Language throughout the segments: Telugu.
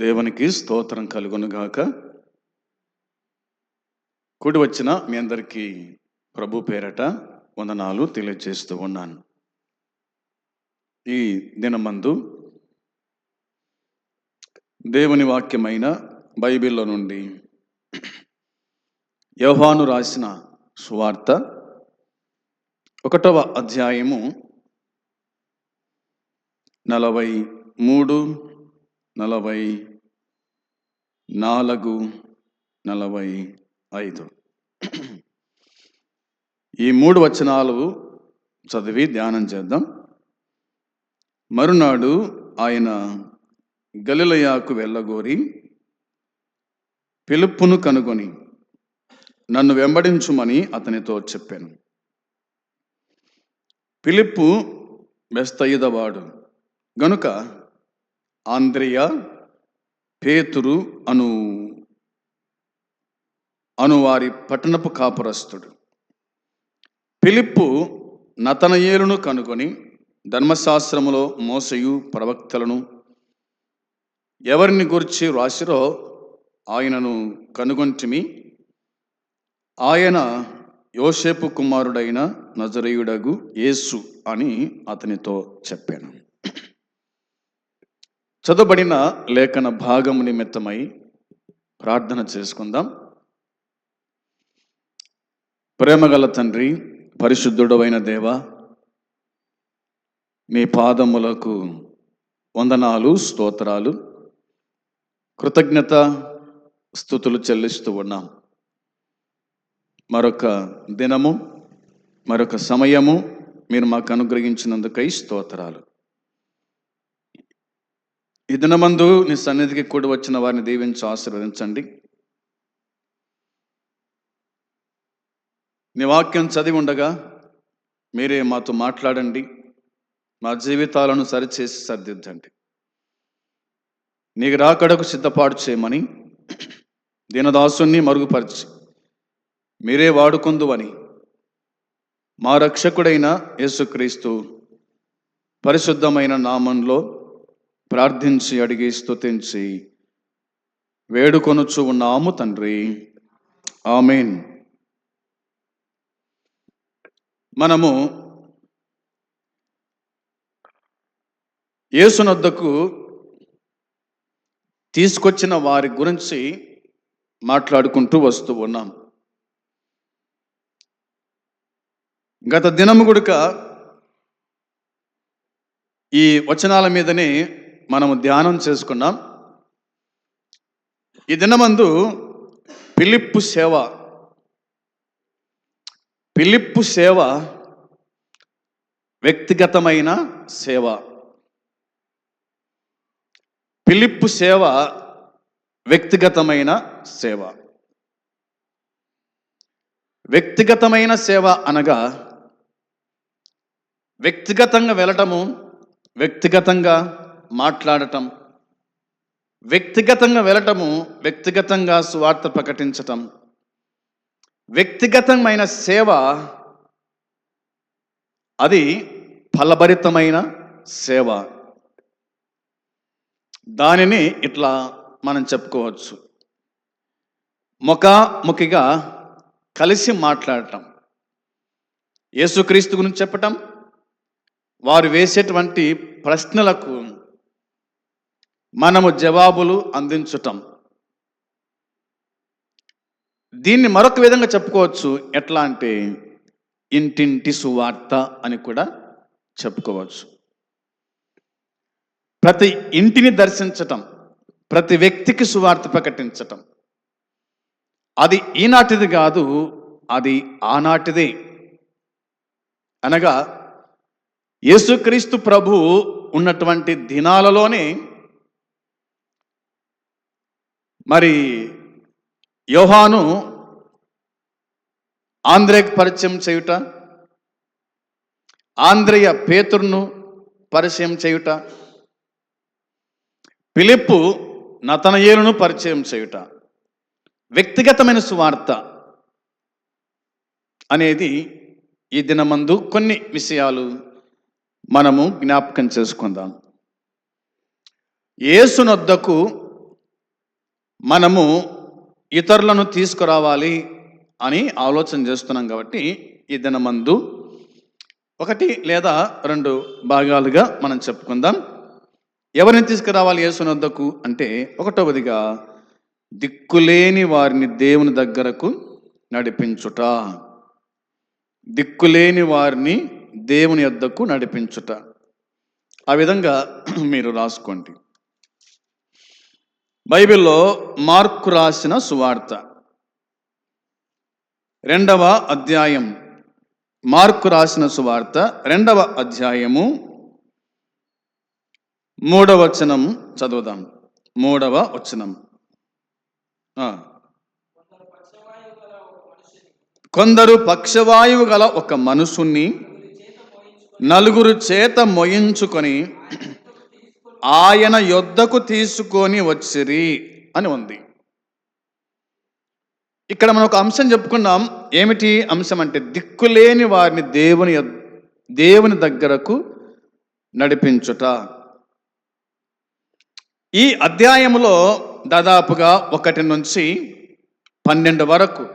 దేవునికి స్తోత్రం కలుగునుగాక. కూడి వచ్చిన మీ అందరికీ ప్రభు పేరట వందనాలు తెలియజేస్తూ ఉన్నాను. ఈ దినమందు దేవుని వాక్యమైన బైబిల్లో నుండి యోహాను రాసిన సువార్త ఒకటవ అధ్యాయము నలభై మూడు నలభై నాలుగు నలభై ఐదు. ఈ మూడు వచనాలు చదివి ధ్యానం చేద్దాం. మరునాడు ఆయన గలిలయాకు వెళ్ళగోరి పిలుపును కనుగొని నన్ను వెంబడించుమని అతనితో చెప్పాను. పిలుపు వెస్తయిదవాడు గనుక ఆంద్రియ పేతురు అను అనువారి పట్టణపు కాపురస్తుడు. పిలిప్పు నతనయేలును కనుగొని ధర్మశాస్త్రములో మోసయు ప్రవక్తలను ఎవరిని గురించి రాసిరో ఆయనను కనుగొంటిమి. ఆయన యోసేపు కుమారుడైన నజరేయుడగు యేసు అని అతనితో చెప్పాను. చదవబడిన లేఖన భాగము నిమిత్తమై ప్రార్థన చేసుకుందాం. ప్రేమగల తండ్రి పరిశుద్ధుడవైన దేవ మీ పాదములకు వందనాలు స్తోత్రాలు. కృతజ్ఞత స్థుతులు చెల్లిస్తూ ఉన్నాం. మరొక దినము మరొక సమయము మీరు మాకు అనుగ్రహించినందుకై స్తోత్రాలు. ఈ దినమందు నీ సన్నిధికి కూడి వచ్చిన వారిని దీవించి ఆశీర్వదించండి. నీ వాక్యం చదివి ఉండగా మీరే మాతో మాట్లాడండి. మా జీవితాలను సరిచేసి సరిదిద్దండి. నీకు రాకడకు సిద్ధపాటు చేయమని దీనదాసుని మరుగుపరిచి మీరే వాడుకుందువని మా రక్షకుడైన యేసుక్రీస్తు పరిశుద్ధమైన నామంలో ప్రార్థించి అడిగి స్తుతించి వేడుకొనుచు ఉన్నాము తండ్రి. ఆమెన్. మనము యేసునొద్దకు తీసుకొచ్చిన వారి గురించి మాట్లాడుకుంటూ వస్తూ ఉన్నాం. గత దినము కూడా ఈ వచనాల మీదనే మనము ధ్యానం చేసుకున్నాం. ఈ దినమందు పిలిప్పు సేవ. పిలిప్పు సేవ వ్యక్తిగతమైన సేవ. పిలిప్పు సేవ వ్యక్తిగతమైన సేవ. వ్యక్తిగతమైన సేవ అనగా వ్యక్తిగతంగా వెళ్ళటము వ్యక్తిగతంగా మాట్లాడటం వ్యక్తిగతంగా వెళ్ళటము వ్యక్తిగతంగా సువార్త ప్రకటించటం. వ్యక్తిగతమైన సేవ అది ఫలభరితమైన సేవ. దానిని ఇట్లా మనం చెప్పుకోవచ్చు. ముఖాముఖిగా కలిసి మాట్లాడటం. యేసుక్రీస్తు గురించి చెప్పటం వారు వేసేటువంటి ప్రశ్నలకు మనము జవాబులు అందించటం. దీన్ని మరొక విధంగా చెప్పుకోవచ్చు. ఎట్లా అంటే ఇంటింటి సువార్త అని కూడా చెప్పుకోవచ్చు. ప్రతి ఇంటిని దర్శించటం ప్రతి వ్యక్తికి సువార్త ప్రకటించటం. అది ఈనాటిది కాదు అది ఆనాటిదే. అనగా యేసుక్రీస్తు ప్రభు ఉన్నటువంటి దినాలలోనే మరి యోహాను ఆంధ్రేకి పరిచయం చేయుట ఆంధ్రేయ పేతురును పరిచయం చేయుట పిలిప్పు నతనయేలును పరిచయం చేయుట. వ్యక్తిగతమైన సువార్త అనేది ఈ దినమందు కొన్ని విషయాలు మనము జ్ఞాపకం చేసుకుందాం. ఏసునొద్దకు మనము ఇతరులను తీసుకురావాలి అని ఆలోచన చేస్తున్నాం కాబట్టి ఈ దినమందు ఒకటి లేదా రెండు భాగాలుగా మనం చెప్పుకుందాం. ఎవరిని తీసుకురావాలి యేసునొద్దకు అంటే ఒకటవదిగా దిక్కులేని వారిని దేవుని దగ్గరకు నడిపించుట. దిక్కులేని వారిని దేవుని యొద్దకు నడిపించుట. ఆ విధంగా మీరు రాసుకోండి. బైబిల్లో మార్కు రాసిన సువార్త. రెండవ అధ్యాయం. మార్కు రాసిన సువార్త రెండవ అధ్యాయము. మూడవ వచనం చదువుదాం. మూడవ వచనం. కొందరు పక్షవాయువు గల ఒక మనుషుణ్ణి నలుగురు చేత మొయించుకొని ఆయన యొద్దకు తీసుకొని వచ్చిరి అని ఉంది. ఇక్కడ మనం ఒక అంశం చెప్పుకున్నాం. ఏమిటి అంశం అంటే దిక్కులేని వారిని దేవుని దేవుని దగ్గరకు నడిపించుట. ఈ అధ్యాయంలో దాదాపుగా ఒకటి నుంచి పన్నెండు వరకు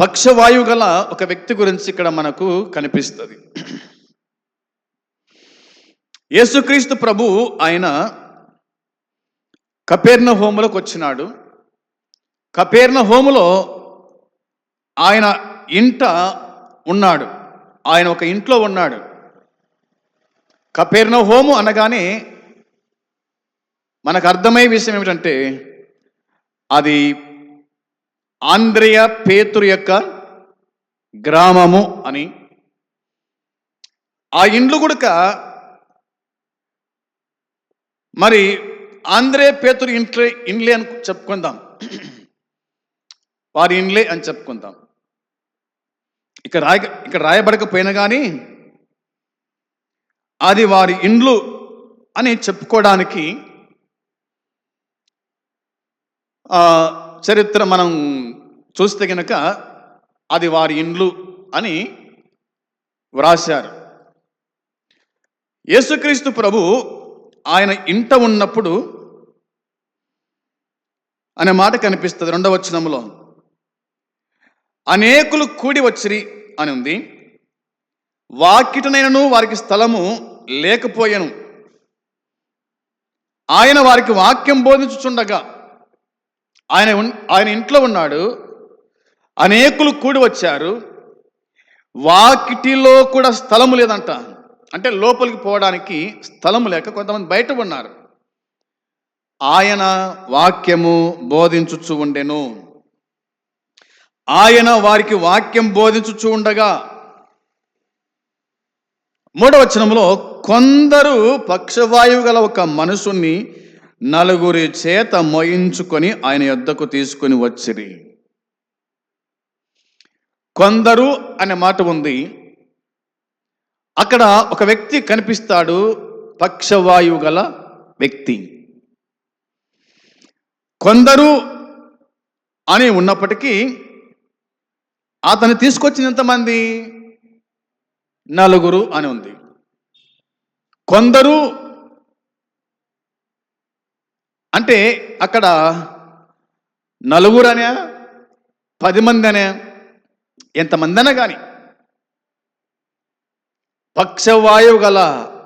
పక్షవాయువు గల ఒక వ్యక్తి గురించి ఇక్కడ మనకు కనిపిస్తుంది. యేసుక్రీస్తు ప్రభు ఆయన కపేర్ణ హోములకు వచ్చినాడు. కపేర్ణ హోములో ఆయన ఇంట ఉన్నాడు. ఆయన ఒక ఇంట్లో ఉన్నాడు. కపేర్ణ హోము అనగానే మనకు అర్థమయ్యే విషయం ఏమిటంటే అది ఆంధ్రియ పేతురు యొక్క గ్రామము అని. ఆ ఇండ్లు కూడా మరి ఆంధ్రే పేతురు ఇంట్లే ఇండ్లే అని చెప్పుకుందాం. వారి ఇండ్లే అని చెప్పుకుందాం. ఇక్కడ రాయ ఇక్కడ రాయబడకపోయినా కానీ అది వారి ఇండ్లు అని చెప్పుకోవడానికి ఆ, చరిత్ర మనం చూస్తే కనుక అది వారి ఇండ్లు అని వ్రాశారు. యేసుక్రీస్తు ప్రభు ఆయన ఇంట ఉన్నప్పుడు అనే మాట కనిపిస్తుంది రెండవ వచనంలో. అనేకులు కూడి వచ్చిరి అని ఉంది. వాకిటనైనను వారికి స్థలము లేకపోయాను. ఆయన వారికి వాక్యం బోధించుచుండగా ఆయన ఆయన ఇంట్లో ఉన్నాడు. అనేకులు కూడి వచ్చారు. వాకిటిలో కూడా స్థలము లేదంట. అంటే లోపలికి పోవడానికి స్థలము లేక కొంతమంది బయట ఉన్నారు. ఆయన వాక్యము బోధించుచు ఉండెను. ఆయన వారికి వాక్యం బోధించుచు ఉండగా మూడవచనంలో కొందరు పక్షవాయువు గల ఒక మనుషుణ్ణి నలుగురి చేత మోయించుకొని ఆయన యొద్దకు తీసుకొని వచ్చిరి. కొందరు అనే మాట ఉంది. అక్కడ ఒక వ్యక్తి కనిపిస్తాడు పక్షవాయువు గల వ్యక్తి. కొందరు అని ఉన్నప్పటికీ అతను తీసుకొచ్చిన ఎంతమంది నలుగురు అని ఉంది. కొందరు అంటే అక్కడ నలుగురు అనే పది మంది అనే ఎంతమంది అనే కానీ పక్షవాయువు గల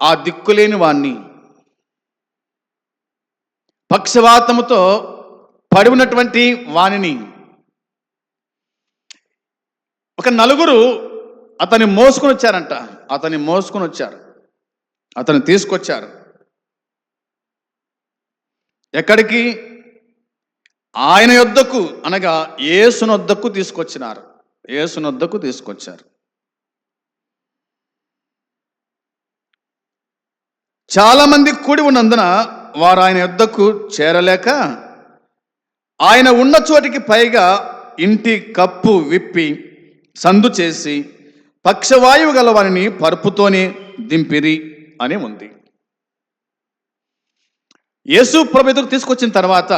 ఆ దిక్కులేని వాణ్ణి. పక్షవాతముతో పడి ఉన్నటువంటి వాణిని. ఒక నలుగురు అతన్ని మోసుకొని వచ్చారంట. అతన్ని మోసుకొని వచ్చారు. అతన్ని తీసుకొచ్చారు. ఎక్కడికి? ఆయన యొద్దకు అనగా ఏసునొద్దకు తీసుకొచ్చినారు. ఏసునొద్దకు తీసుకొచ్చారు. చాలా మంది కూడి ఉన్నందున వారు ఆయన యుద్ధకు చేరలేక ఆయన ఉన్న చోటికి పైగా ఇంటి కప్పు విప్పి సందు చేసి పక్షవాయువు గల వారిని పరుపుతోనే దింపిరి అని ఉంది. యేసు ప్రభు తీసుకొచ్చిన తర్వాత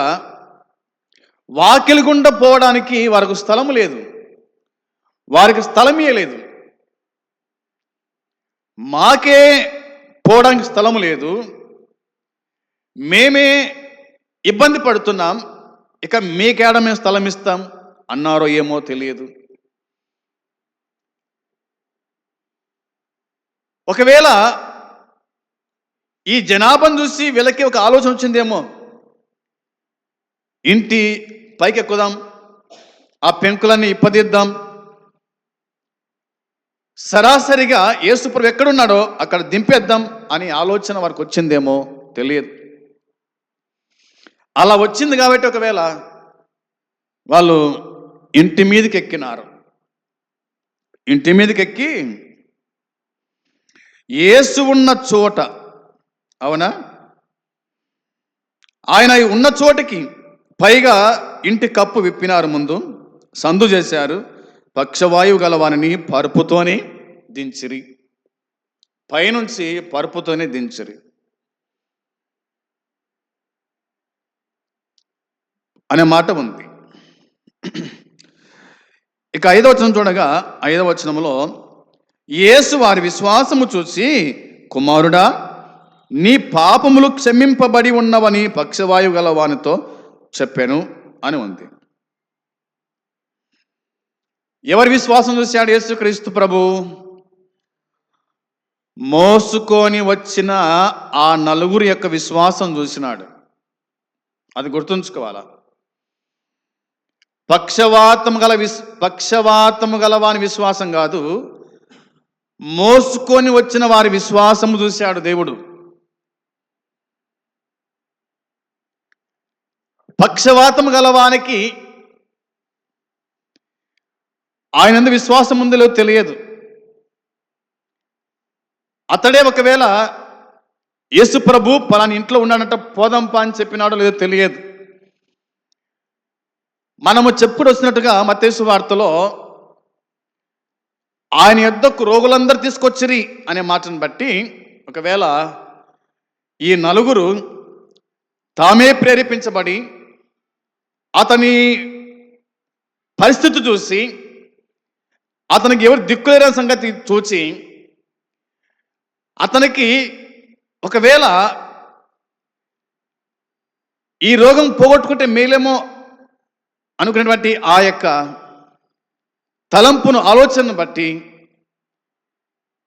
వాకిలి గుండా పోవడానికి వారికి స్థలము లేదు. వారికి స్థలమే లేదు మాకే పోవడానికి స్థలము లేదు. మేమే ఇబ్బంది పడుతున్నాం. ఇక మీకేడ మేము స్థలం ఇస్తాం అన్నారో ఏమో తెలియదు. ఒకవేళ ఈ జనాభాను చూసి వీళ్ళకి ఒక ఆలోచన వచ్చిందేమో. ఇంటి పైకి ఎక్కుదాం ఆ పెంకులన్నీ ఇప్పదిద్దాం. సరాసరిగా యేసుప్రభు ఎక్కడున్నాడో అక్కడ దింపేద్దాం అని ఆలోచన వారికి వచ్చిందేమో తెలియదు. అలా వచ్చింది కాబట్టి ఒకవేళ వాళ్ళు ఇంటి మీదకి ఎక్కినారు. ఇంటి మీదకి ఎక్కి యేసు ఉన్న చోట అవునా? ఆయన ఉన్న చోటికి పైగా ఇంటి కప్పు విప్పినారు ముందు సందు చేశారు పక్షవాయువు గలవానిని పరుపుతోని దించిరి. పైనుంచి పరుపుతోనే దించిరి. అనే మాట ఉంది. ఇక ఐదవ వచనం చూడగా ఐదవ వచనంలో యేసు వారి విశ్వాసము చూసి కుమారుడా నీ పాపములు క్షమింపబడి ఉన్నవని పక్షవాయువు గల వానితో చెప్పాను అని ఉంది. ఎవరి విశ్వాసం చూశాడు యేసుక్రీస్తు ప్రభు? మోసుకొని వచ్చిన ఆ నలుగురి యొక్క విశ్వాసం చూసినాడు. అది గుర్తుంచుకోవాలా? పక్షవాతము గల విశ్ పక్షవాతము గల వాని విశ్వాసం కాదు మోసుకొని వచ్చిన వారి విశ్వాసము చూశాడు దేవుడు. పక్షవాతము గలవానికి ఆయనందు విశ్వాసం ఉందో తెలియదు. అతడే ఒకవేళ యేసు ప్రభు పలాని ఇంట్లో ఉన్నాడంట పోదంపా అని చెప్పినాడో లేదో తెలియదు. మనము చెప్పుడు వచ్చినట్టుగా మతేసు వార్తలో ఆయన యొద్దకు రోగులందరూ తీసుకొచ్చిరి అనే మాటను బట్టి ఒకవేళ ఈ నలుగురు తామే ప్రేరేపించబడి అతని పరిస్థితి చూసి అతనికి ఎవరు దిక్కులేరని సంగతి చూచి అతనికి ఒకవేళ ఈ రోగం పోగొట్టుకుంటే మేలేమో అనుకున్నటువంటి ఆ యొక్క తలంపును ఆలోచనను బట్టి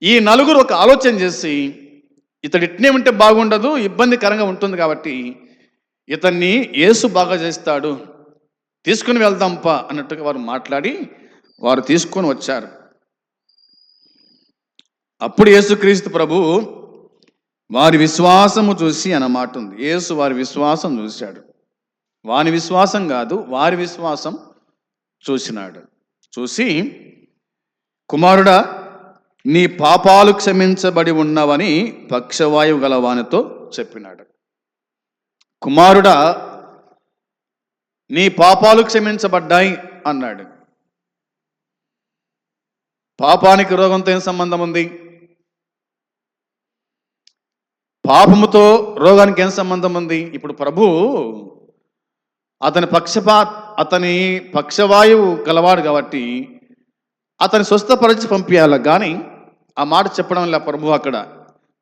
ఈ నలుగురు ఒక ఆలోచన చేసి ఇతడు ఇట్నే ఉంటే బాగుండదు ఇబ్బందికరంగా ఉంటుంది కాబట్టి ఇతన్ని ఏసు బాగా చేస్తాడు తీసుకుని వెళ్దాంపా అన్నట్టుగా వారు మాట్లాడి వారు తీసుకొని వచ్చారు. అప్పుడు యేసుక్రీస్తు ప్రభు వారి విశ్వాసము చూసి అన్నమాట ఉంది యేసు వారి విశ్వాసం చూశాడు. వాని విశ్వాసం కాదు వారి విశ్వాసం చూసినాడు. చూసి కుమారుడా నీ పాపాలు క్షమించబడి ఉన్నవని పక్షవాయువు గల వానితో చెప్పినాడు. కుమారుడా నీ పాపాలు క్షమించబడ్డాయి అన్నాడు. పాపానికి రోగంతో ఏం సంబంధం ఉంది పాపముతో రోగానికి ఏం సంబంధం ఉంది? ఇప్పుడు ప్రభు అతని పక్షపా అతని పక్షవాయువు గలవాడు కాబట్టి అతని స్వస్థపరిచి పంపించాల కానీ ఆ మాట చెప్పడం లే ప్రభు అక్కడ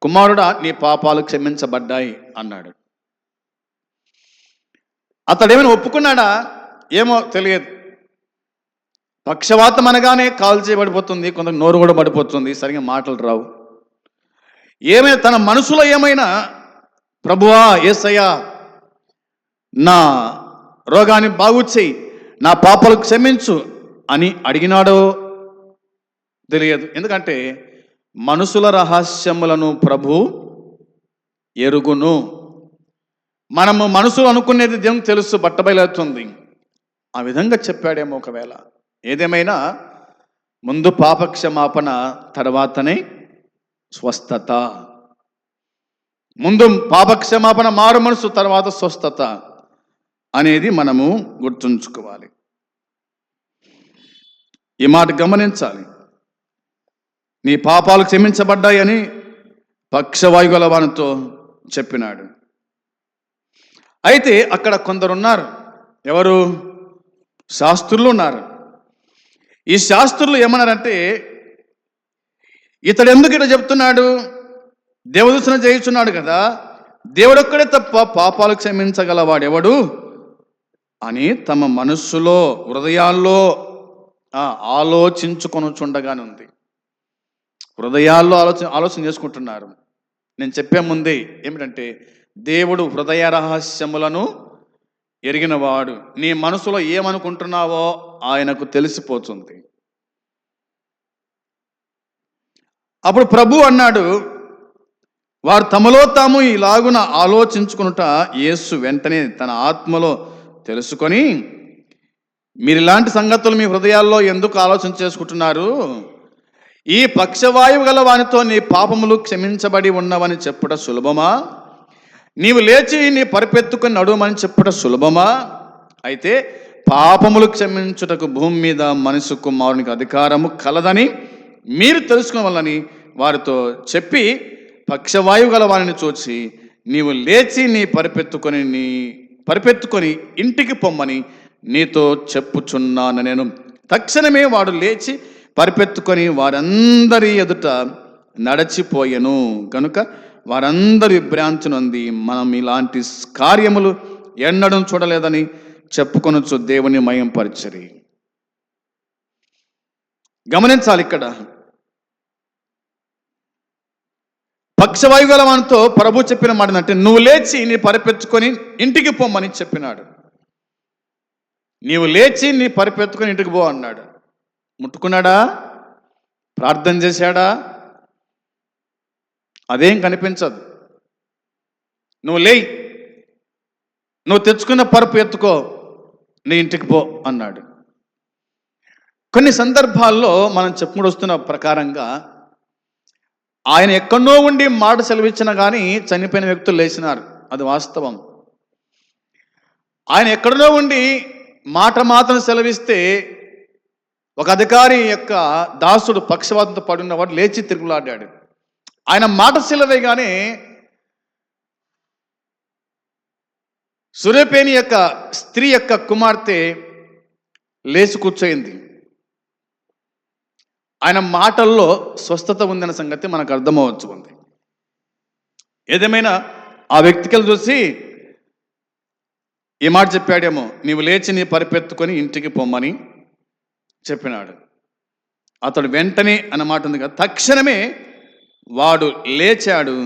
కుమారుడా నీ పాపాలు క్షమించబడ్డాయి అన్నాడు. అతడేమైనా ఒప్పుకున్నాడా? ఏమో తెలియదు. పక్షవాతం అనగానే కాల్ చేయబడిపోతుంది కొంత నోరు కూడా పడిపోతుంది సరిగా మాటలు రావు. ఏమైనా తన మనసులో ఏమైనా ప్రభువా ఏసయ్యా నా రోగాన్ని బాగు చేయి నా పాపలు క్షమించు అని అడిగినాడో తెలియదు. ఎందుకంటే మనుషుల రహస్యములను ప్రభు ఎరుగును. మనము మనసులు అనుకునేది దేవునికి తెలుసు బట్టబయలుతుంది ఆ విధంగా చెప్పాడేమో ఒకవేళ. ఏదేమైనా ముందు పాపక్షమాపణ తర్వాతనే స్వస్థత. ముందు పాపక్షమాపణ మారు మనసు తర్వాత స్వస్థత అనేది మనము గుర్తుంచుకోవాలి. ఈ మాట గమనించాలి. నీ పాపాలు క్షమించబడ్డాయని పక్షవాయుగల వానితో చెప్పినాడు. అయితే అక్కడ కొందరున్నారు. ఎవరు? శాస్త్రులు ఉన్నారు. ఈ శాస్త్రులు ఏమన్నారంటే ఇతడు ఎందుకు ఇట్లా చెప్తున్నాడు? దేవదూషణ చేయుచున్నాడు కదా. దేవుడొక్కడే తప్ప పాపాలు క్షమించగలవాడెవడు? అని తమ మనస్సులో హృదయాల్లో ఆ, ఉంది. హృదయాల్లో ఆలోచన ఆలోచన చేసుకుంటున్నారు. నేను చెప్పే ముందే ఏమిటంటే దేవుడు హృదయ రహస్యములను ఎరిగినవాడు. నీ మనసులో ఏమనుకుంటున్నావో ఆయనకు తెలిసిపోతుంది. అప్పుడు ప్రభు అన్నాడు వారు తమలో తాము ఇలాగున ఆలోచించుకునుట యేసు వెంటనే తన ఆత్మలో తెలుసుకొని మీరు ఇలాంటి సంగతులు మీ హృదయాల్లో ఎందుకు ఆలోచన చేసుకుంటున్నారు? ఈ పక్షవాయువు గల వానితో నీ పాపములు క్షమించబడి ఉన్నవని చెప్పుట సులభమా? నీవు లేచి నీ పరిపెత్తుకుని నడుమని చెప్పుట సులభమా? అయితే పాపములు క్షమించుటకు భూమి మీద మనిషి కుమారునికి అధికారము కలదని మీరు తెలుసుకోవాలని వారితో చెప్పి పక్షవాయువు గల వారిని చూచి నీవు లేచి నీ పరిపెత్తుకొని నీ పరిపెత్తుకొని ఇంటికి పొమ్మని నీతో చెప్పుచున్నాను నేను. తక్షణమే వాడు లేచి పరిపెత్తుకొని వారందరి ఎదుట నడచిపోయెను. కనుక వారందరి భ్రాంతినంది మనం ఇలాంటి కార్యములు ఎన్నడం చూడలేదని చెప్పుకొనొచ్చు దేవుని మయం పరిచరి గమనించాలి ఇక్కడ పక్షవాయు గల ప్రభు చెప్పిన మాట అంటే నువ్వు లేచి నీ పరిపెత్తుకొని ఇంటికి పోమని చెప్పినాడు. నీవు లేచి నీ పరిపెత్తుకొని ఇంటికి పో అన్నాడు. ముట్టుకున్నాడా? ప్రార్థన చేశాడా? అదేం కనిపించదు. నువ్వు లేయి. నువ్వు తెచ్చుకున్న పరుపు ఎత్తుకో. నీ ఇంటికి పో అన్నాడు. కొన్ని సందర్భాల్లో మనం చెప్పుకుంటూ వస్తున్న ప్రకారంగా ఆయన ఎక్కడో ఉండి మాట సెలవిచ్చినా కానీ చనిపోయిన వ్యక్తులు లేచినారు. అది వాస్తవం. ఆయన ఎక్కడనో ఉండి మాట మాత్రం సెలవిస్తే ఒక అధికారి యొక్క దాసుడు పక్షవాతంతో పడున్నవాడు లేచి తిరుగులాడాడు. ఆయన మాట సెలవేగానే సురేపేని యొక్క స్త్రీ యొక్క కుమార్తె లేచి కూర్చోయింది. ఆయన మాటల్లో స్వస్థత ఉందన్న సంగతి మనకు అర్థమవచ్చు ఉంది ఏదేమైనా ఆ వ్యక్తికలు చూసి ఈ మాట చెప్పాడేమో నీవు లేచి నీ పరిపెత్తుకొని ఇంటికి పొమ్మని చెప్పినాడు. అతడు వెంటనే అన్న మాట ఉంది కదా తక్షణమే వాడు లేచాడు.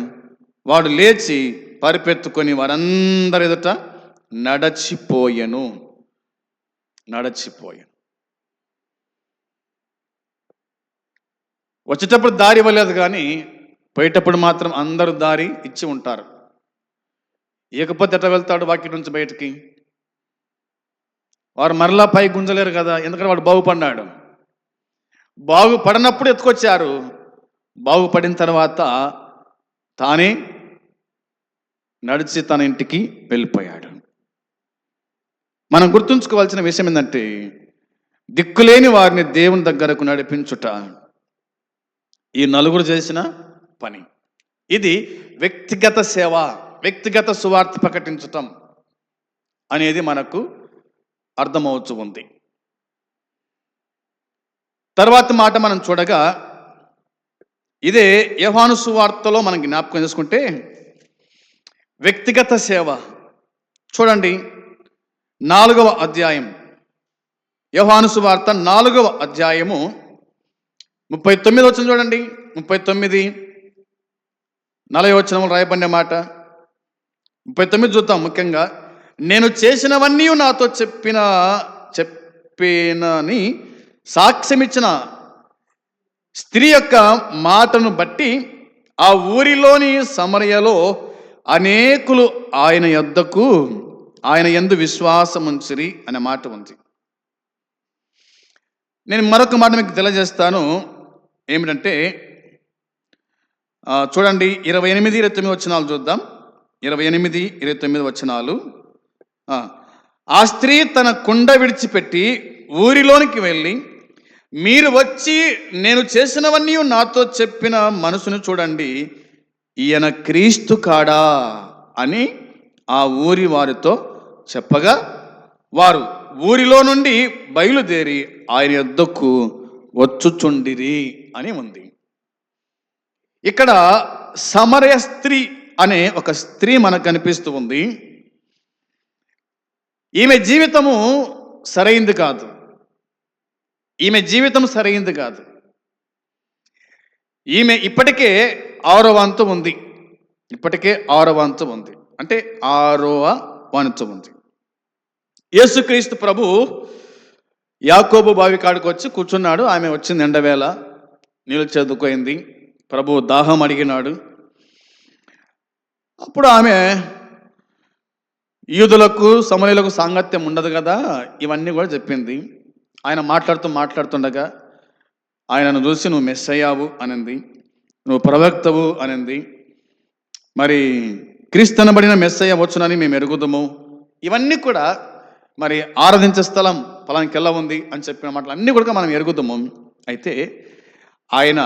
వాడు లేచి పరిపెత్తుకొని వారందరి ఎదుట నడచిపోయెను. నడచిపోయాను. వచ్చేటప్పుడు దారి ఇవ్వలేదు కానీ పోయేటప్పుడు మాత్రం అందరూ దారి ఇచ్చి ఉంటారు. ఇకపోతే ఎట్లా వెళ్తాడు వాక్యం నుంచి బయటికి? వారు మరలా పై గుంజలేరు కదా ఎందుకంటే వాడు బాగుపడ్డాడు. బాగుపడినప్పుడు ఎత్తుకొచ్చారు. బాగుపడిన తర్వాత తానే నడిచి తన ఇంటికి వెళ్ళిపోయాడు. మనం గుర్తుంచుకోవాల్సిన విషయం ఏంటంటే దిక్కులేని వారిని దేవుని దగ్గరకు నడిపించుట. ఈ నలుగురు చేసిన పని. ఇది వ్యక్తిగత సేవ వ్యక్తిగత సువార్త ప్రకటించటం అనేది మనకు అర్థమవుతూ ఉంది. తర్వాత మాట మనం చూడగా ఇదే యహాను సువార్తలో మనం జ్ఞాపకం చేసుకుంటే వ్యక్తిగత సేవ. చూడండి నాలుగవ అధ్యాయం. యహాను సువార్త నాలుగవ అధ్యాయము ముప్పై తొమ్మిది వచ్చిన చూడండి. ముప్పై తొమ్మిది నలభై వచనములు రాయబడిన మాట. ముప్పై తొమ్మిది చూద్దాం ముఖ్యంగా. నేను చేసినవన్నీ నాతో చెప్పిన చెప్పినని సాక్ష్యమిచ్చిన స్త్రీ యొక్క మాటను బట్టి ఆ ఊరిలోని సమరయలో అనేకులు ఆయన యొద్దకు ఆయన ఎందు విశ్వాసముంచిరి అనే మాట ఉంది. నేను మరొక మాట మీకు తెలియజేస్తాను. ఏమిటంటే చూడండి ఇరవై ఎనిమిది ఇరవై తొమ్మిది వచనాలు చూద్దాం. ఇరవై ఎనిమిది ఇరవై తొమ్మిది వచనాలు. ఆ, ఆ స్త్రీ తన కుండ విడిచిపెట్టి ఊరిలోనికి వెళ్ళి మీరు వచ్చి నేను చేసినవన్నీ నాతో చెప్పిన మనసును చూడండి ఈయన క్రీస్తు కాడా అని ఆ ఊరి వారితో చెప్పగా వారు ఊరిలో నుండి బయలుదేరి ఆయన యొద్దకు వచ్చుచుండిరి అని ఉంది. ఇక్కడ సమరయ స్త్రీ అనే ఒక స్త్రీ మనకు కనిపిస్తూ ఉంది. ఈమె జీవితము సరైంది కాదు. ఈమె జీవితం సరైంది కాదు. ఈమె ఇప్పటికే ఆరో వంతు ఉంది. ఇప్పటికే ఆరో వంతు ఉంది. అంటే ఆరవ వంతు ఉంది. యేసుక్రీస్తు ప్రభు యాకోబు బావి కాడికి వచ్చి కూర్చున్నాడు. ఆమె వచ్చింది ఎండవేళ నీళ్ళు చదువుకోయింది ప్రభు దాహం అడిగినాడు. అప్పుడు ఆమె యూదులకు సమరయులకు సాంగత్యం ఉండదు కదా? ఇవన్నీ కూడా చెప్పింది. ఆయన మాట్లాడుతూ మాట్లాడుతుండగా ఆయనను చూసి నువ్వు మెస్ అయ్యావు అనింది. నువ్వు ప్రవక్తవు అనింది. మరి క్రీస్తనబడిన మెస్సయ్య వచ్చునని మేము ఎరుగుదము. ఇవన్నీ కూడా మరి ఆరాధించే స్థలం పలానికెళ్ళ ఉంది అని చెప్పిన మాటలు అన్నీ కూడా మనం ఎరుగుతాము అయితే ఆయన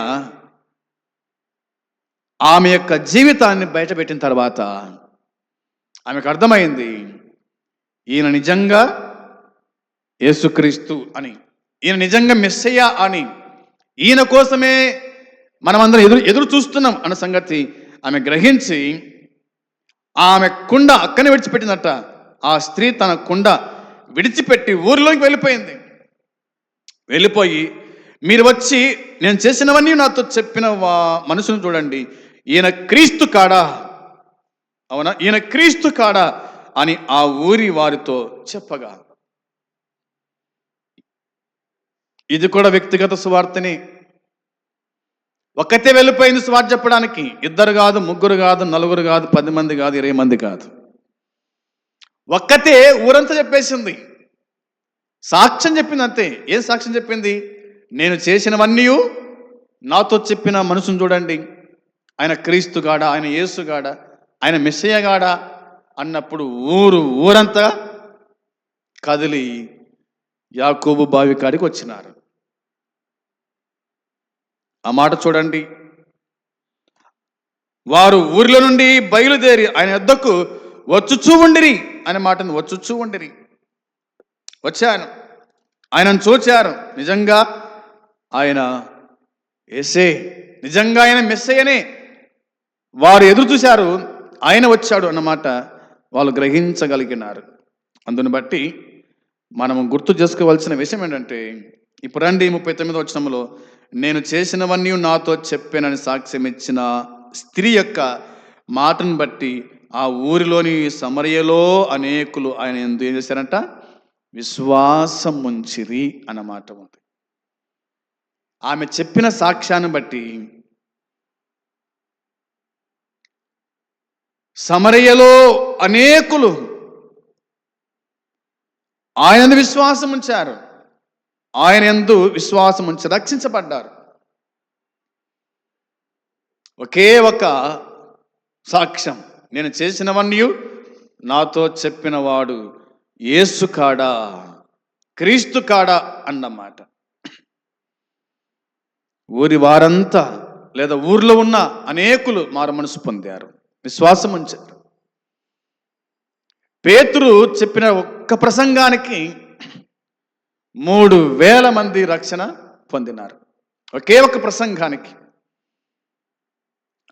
ఆమె యొక్క జీవితాన్ని బయటపెట్టిన తర్వాత ఆమెకు అర్థమైంది ఈయన నిజంగా యేసుక్రీస్తు అని ఈయన నిజంగా మెస్సయ్య అని ఈయన కోసమే మనమందరం ఎదురు ఎదురు చూస్తున్నాం అన్న సంగతి ఆమె గ్రహించి ఆమె కుండ అక్కనే విడిచిపెట్టిందట. ఆ స్త్రీ తన కుండ విడిచిపెట్టి ఊరిలోకి వెళ్ళిపోయింది. వెళ్ళిపోయి మీరు వచ్చి నేను చేసినవన్నీ నాతో చెప్పిన వా- చూడండి. ఈయన క్రీస్తు కాడా? అవునా? ఈయన క్రీస్తు కాడా? అని ఆ ఊరి వారితో చెప్పగా. ఇది కూడా వ్యక్తిగత సువార్తనే. ఒకతే వెళ్ళిపోయింది సువార్త చెప్పడానికి. ఇద్దరు కాదు ముగ్గురు కాదు నలుగురు కాదు పది మంది కాదు ఇరవై మంది కాదు. ఒక్కతే ఊరంతా చెప్పేసింది. సాక్ష్యం చెప్పింది అంతే. ఏం సాక్ష్యం చెప్పింది? నేను చేసినవన్నీ నాతో చెప్పిన మనసును చూడండి. ఆయన క్రీస్తుగాడ ఆయన యేసుగాడ ఆయన మెస్సయ్యగాడ అన్నప్పుడు ఊరు ఊరంతా కదిలి యాకోబు బావి కాడికి వచ్చినారు. ఆ మాట చూడండి. వారు ఊరిలో నుండి బయలుదేరి ఆయన యొద్దకు వచ్చుచూ ఉండిరి. అనే మాటను వచ్చుచ్చు ఉండిరి. వచ్చాను. ఆయనను చూచారు నిజంగా ఆయన ఎస్సే నిజంగా ఆయన మెస్సయ్యనే. వారు ఎదురు చూశారు. ఆయన వచ్చాడు అన్నమాట వాళ్ళు గ్రహించగలిగినారు. అందుని బట్టి మనం గుర్తు చేసుకోవాల్సిన విషయం ఏంటంటే ఇప్పుడు రండి ముప్పై తొమ్మిది వచ్చినంలో నేను చేసినవన్నీ నాతో చెప్పానని సాక్ష్యం ఇచ్చిన స్త్రీ యొక్క మాటను బట్టి ఆ ఊరిలోని సమరయలో అనేకులు ఆయన ఎందు ఏం చేశారంట? విశ్వాసం ఉంచిరి అన్నమాట ఉంది. ఆమె చెప్పిన సాక్ష్యాన్ని బట్టి సమరయలో అనేకులు ఆయన విశ్వాసం ఉంచారు. ఆయన ఎందు విశ్వాసం ఉంచి రక్షించబడ్డారు. ఒకే ఒక సాక్ష్యం. నేను చేసినవన్నీ నాతో చెప్పినవాడు ఏసు కాడా క్రీస్తు కాడా అన్నమాట. ఊరి వారంతా లేదా ఊర్లో ఉన్న అనేకులు మారు మనసు పొందారు. విశ్వాసం ఉంచారు. పేతురు చెప్పిన ఒక్క ప్రసంగానికి మూడు వేల మంది రక్షణ పొందినారు. ఒకే ఒక ప్రసంగానికి.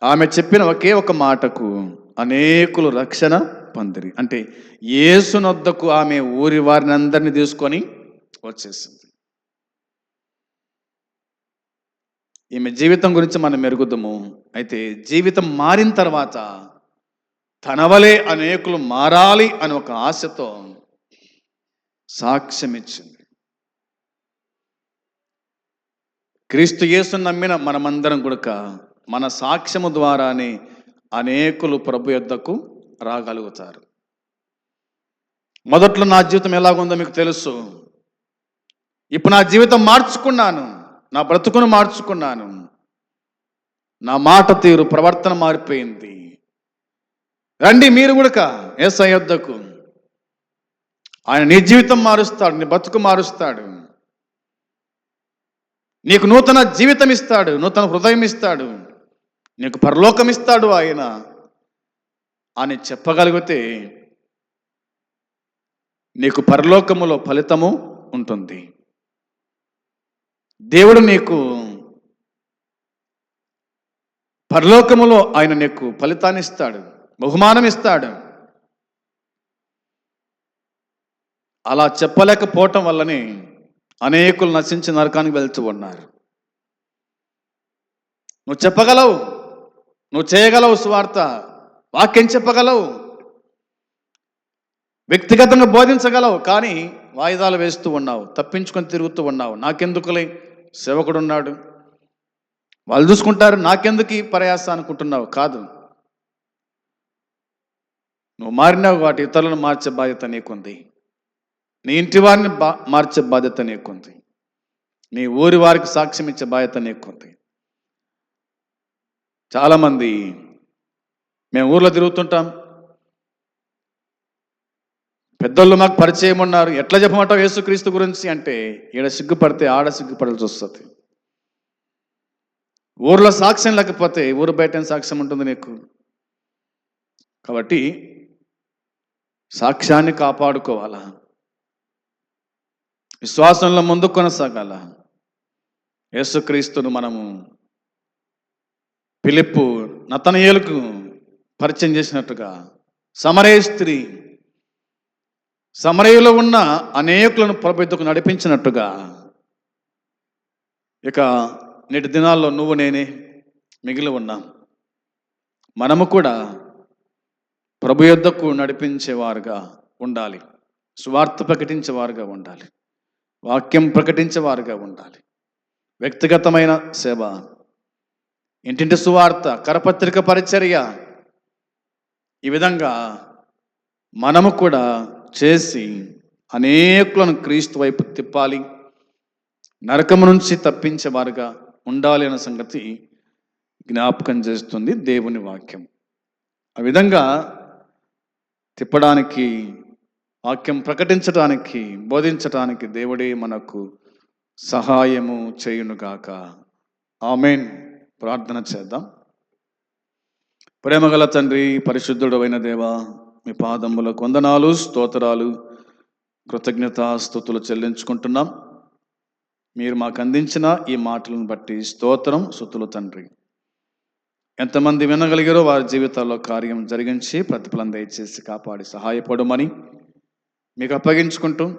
ఆమె చెప్పిన ఒకే ఒక మాటకు అనేకులు రక్షణ పొందిరి. అంటే ఏసునొద్దకు ఆమె ఊరి వారిని అందరినీ తీసుకొని వచ్చేసింది. ఈమె జీవితం గురించి మనం మెరుగుదాము అయితే జీవితం మారిన తర్వాత తనవలే అనేకులు మారాలి అని ఒక ఆశతో సాక్ష్యం ఇచ్చింది. క్రీస్తు యేసును నమ్మిన మనమందరం కూడా మన సాక్ష్యము ద్వారానే అనేకులు ప్రభు యొద్దకు రాగలుగుతారు. మొదట్లో నా జీవితం ఎలాగుందో మీకు తెలుసు. ఇప్పుడు నా జీవితం మార్చుకున్నాను. నా బ్రతుకును మార్చుకున్నాను. నా మాట తీరు ప్రవర్తన మారిపోయింది. రండి మీరు కూడా ఏసై యొద్దకు. ఆయన నీ జీవితం మారుస్తాడు నీ బతుకు మారుస్తాడు. నీకు నూతన జీవితం ఇస్తాడు నూతన హృదయం ఇస్తాడు. నీకు పరలోకం ఇస్తాడు ఆయన అని చెప్పగలిగితే నీకు పరలోకములో ఫలితము ఉంటుంది. దేవుడు నీకు పరలోకములో ఆయన నీకు ఫలితాన్ని ఇస్తాడు బహుమానం ఇస్తాడు అలా చెప్పలేకపోవటం వల్లనే అనేకులు నశించి నరకానికి వెళ్తూ ఉన్నారు. నువ్వు చెప్పగలవు? నువ్వు చేయగలవు స్వార్థ వాక్యం చెప్పగలవు. వ్యక్తిగతంగా బోధించగలవు కానీ వాయిదాలు వేస్తూ ఉన్నావు తప్పించుకొని తిరుగుతూ ఉన్నావు. నాకెందుకులే? సేవకుడు ఉన్నాడు వాళ్ళు చూసుకుంటారు నాకెందుకు ఈ ప్రయాస అనుకుంటున్నావు? కాదు. నువ్వు మారినావు వాటి ఇతరులను మార్చే బాధ్యత నీకుంది. నీ ఇంటి వారిని బా మార్చే బాధ్యత నీకుంది. నీ ఊరి వారికి సాక్ష్యం ఇచ్చే బాధ్యత నీకుంది. చాలామంది మేము ఊర్లో తిరుగుతుంటాం. పెద్దోళ్ళు మాకు పరిచయం ఉన్నారు. ఎట్లా చెప్పమంటావు యేసుక్రీస్తు గురించి అంటే ఈడ సిగ్గుపడితే ఆడ సిగ్గుపడాల్సి వస్తుంది. ఊర్లో సాక్ష్యం లేకపోతే ఊరు బయట సాక్ష్యం ఉంటుంది నీకు? కాబట్టి సాక్ష్యాన్ని కాపాడుకోవాలా? విశ్వాసంలో ముందు కొనసాగాల? యేసుక్రీస్తును మనము పిలుపు నతనయేలుకు పరిచయం చేసినట్టుగా సమరయ స్త్రీ సమరయులో ఉన్న అనేకులను ప్రభుత్వకు నడిపించినట్టుగా ఇక నేటి దినాల్లో నువ్వు నేనే మిగిలి ఉన్నాం. మనము కూడా ప్రభు యొద్దకు నడిపించేవారుగా ఉండాలి. స్వార్థ ప్రకటించేవారుగా ఉండాలి. వాక్యం ప్రకటించేవారుగా ఉండాలి. వ్యక్తిగతమైన సేవ ఇంటింటి సువార్త కరపత్రిక పరిచర్య. ఈ విధంగా మనము కూడా చేసి అనేకులను క్రీస్తు వైపు తిప్పాలి. నరకము నుంచి తప్పించేవారుగా ఉండాలి అనే సంగతి జ్ఞాపకం చేస్తుంది దేవుని వాక్యం. ఆ విధంగా తిప్పడానికి వాక్యం ప్రకటించడానికి బోధించడానికి దేవుడే మనకు సహాయము చేయునుగాక. ఆమెన్. ప్రార్థన చేద్దాం. ప్రేమగల తండ్రి పరిశుద్ధుడు అయిన దేవా మీ పాదముల కొందనాలు స్తోత్రాలు కృతజ్ఞత స్థుతులు చెల్లించుకుంటున్నాం. మీరు మాకు అందించిన ఈ మాటలను బట్టి స్తోత్రం సుతులు తండ్రి. ఎంతమంది వినగలిగారో వారి జీవితాల్లో కార్యం జరిగించి ప్రతిఫలం దయచేసి కాపాడి సహాయపడమని మీకు అప్పగించుకుంటూ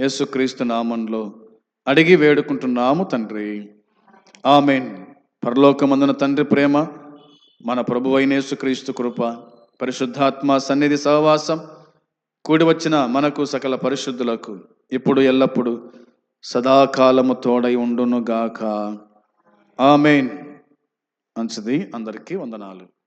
యేసుక్రీస్తు నామంలో అడిగి వేడుకుంటున్నాము తండ్రి. ఆమెన్. పరలోకమందున తండ్రి ప్రేమ మన ప్రభు క్రీస్తు కృప పరిశుద్ధాత్మ సన్నిధి సహవాసం కూడి వచ్చిన మనకు సకల పరిశుద్ధులకు ఇప్పుడు ఎల్లప్పుడు సదాకాలము తోడై ఉండునుగాక. ఆమెన్. మంచిది అందరికీ వందనాలు.